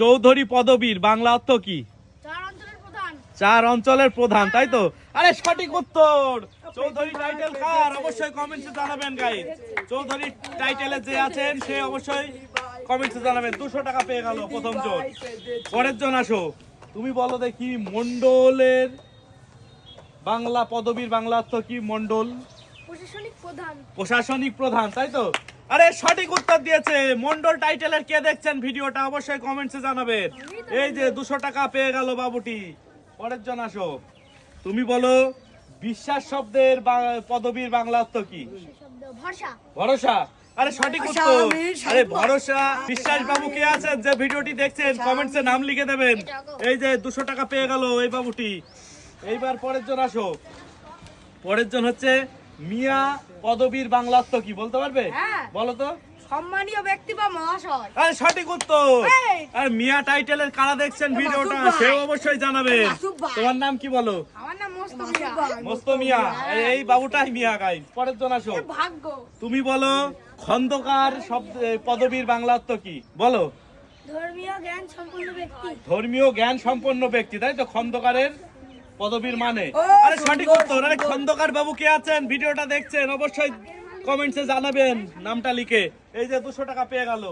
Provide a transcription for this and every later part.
চৌধুরী পদবীর বাংলা অর্থ কি? চার অঞ্চলের প্রধান। তাই তো? আরে সঠিক উত্তর! চৌধুরী টাইটেল কার? অবশ্যই কমেন্টসে জানাবেন গাইজ চৌধুরী টাইটেলে যে আছেন সে অবশ্যই কমেন্টসে জানাবেন। দুশো টাকা পেয়ে গেল প্রথম জন পরের জন আসো। তুমি বলো দেখি মন্ডলের বাংলা পদবীর বাংলা অর্থ কি মন্ডল প্রশাসনিক প্রধান। প্রশাসনিক প্রধান তাই তো? আরে সঠিক উত্তর দিয়েছে। মন্ডল টাইটেলের কে দেখছেন ভিডিওটা অবশ্যই কমেন্টসে জানাবেন। এই যে দুশো টাকা পেয়ে গেল বাবুটি। পরের জন আসো। তুমি বলো বিশ্বাস শব্দের বা- পদবীর বাংলা অর্থ কি? ভরসা। ভরসা? আরে সঠিক উত্তর। আরে ভরসা। বিশ্বাস বাবু কে আছেন? যে ভিডিওটি দেখছেন কমেন্টসে নাম লিখে দেবেন। এই যে দুশো টাকা পেয়ে গেল এই বাবুটি। এইবার পরের জন আসো। পরের জন হচ্ছে মিয়া পদবীর বাংলা অর্থ কি বলতে পারবে? হ্যাঁ। বলো তো। সম্মানীয় ব্যক্তি বা মহাশয়। আরে সঠিক উত্তর। আর মিয়া টাইটেলের কারা দেখছেন ভিডিওটা। সেও অবশ্যই ভাই। তোমার নাম কি বলো? আমার নাম মিয়া। এই- এই বাবুটাই মিয়া গাই। পরের জন আসো। ভাগ্য। তুমি বলো খন্দকার শব্দ পদবীর বাংলা অর্থ কি? বলো। ধর্মীয় জ্ঞান সম্পন্ন ব্যক্তি। ধর্মীয় জ্ঞান সম্পন্ন ব্যক্তি তাই তো? খন্দকারের পদবীর মানে? আরে সঠিক উত্তর। আরে খন্দকার বাবু কে আছেন? ভিডিওটা দেখছেন? অবশ্যই কমেন্টসে জানাবেন নামটা লিখে। এই যে দুশো টাকা পেয়ে গেল।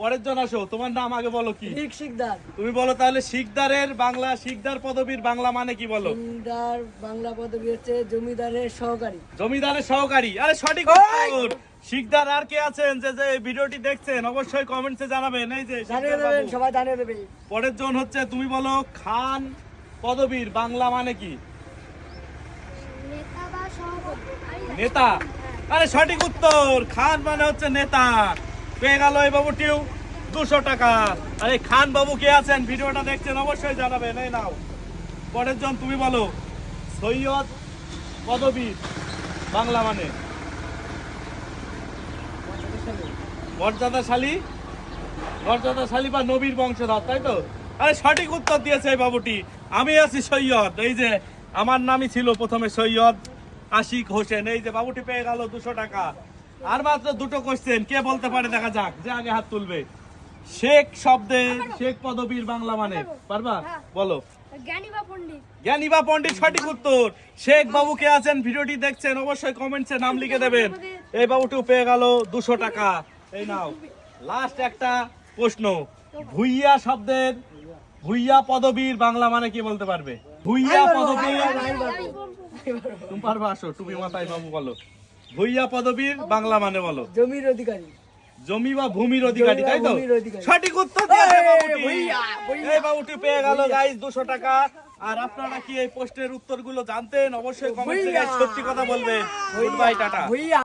পরের জন আসো। তোমার নাম আগে বলো কি? শিকদার। তুমি বলো তাহলে শিকদারের বাংলা শিকদার পদবীর বাংলা মানে কি বলো? জমিদার বাংলা পদবী হচ্ছে জমিদারের সহকারী। জমিদারের সহকারী। আরে সঠিক উত্তর। শিকদার আর কে আছেন? যে যে ভিডিওটি দেখছেন অবশ্যই কমেন্টসে জানাবেন। এই যে জানিয়ে দেবেন সবাই জানিয়ে দেবে পরের জন হচ্ছে তুমি বলো খান পদবীর বাংলা মানে কি? নেতা আরে সঠিক উত্তর। খান মানে হচ্ছে নেতা। পেয়ে গেল এই বাবুটিও। দুশো টাকা। আরে খান বাবু কে আছেন? ভিডিওটা দেখছেন অবশ্যই জানাবেন। এই নাও। পরের জন তুমি বলো। সৈয়দ পদবীর বাংলা মানে? মর্যাদাশালী? মর্যাদাশালী বা নবীর বংশধর তাই তো? আরে সঠিক উত্তর দিয়েছে এই বাবুটি। আমি আছি সৈয়দ। এই যে আমার নামই ছিল প্রথমে সৈয়দ আশিক হোসেন। এই যে বাবুটি পেয়ে গেল দুশো টাকা। আর মাত্র দুটো কোশ্চেন কে বলতে পারে দেখা যাক যে আগে হাত তুলবে। শেখ শব্দের শেখ পদবীর বাংলা মানে। পারবা? বলো। জ্ঞানী বা পণ্ডিত? জ্ঞানী বা পণ্ডিত সঠিক উত্তর। শেখ বাবু কে আছেন? ভিডিওটি দেখছেন অবশ্যই কমেন্টসে নাম লিখে দেবেন। এই বাবুটিও পেয়ে গেল দুশো টাকা। এই নাও। লাস্ট একটা প্রশ্ন। ভুইয়া শব্দের ভুইয়া পদবীর বাংলা মানে কি বলতে পারবে? ভুইয়া পদবীর তুমি পারবে আসো টুপি মাথায় বাবু বলো। ভুইয়া পদবীর বাংলা মানে বলো। জমির অধিকারী। জমি বা ভূমির অধিকারী তাই তো? সঠিক উত্তর এই, বাবুটি। ভুইয়া, ভুইয়া। এই বাবুটি পেয়ে গেল গাইস দুশো টাকা। আর আপনারা কি এই পোস্টের উত্তরগুলো জানতেন? অবশ্যই কমেন্টে সত্যি কথা বলবেন গুড বাই টাটা। ভুইয়া।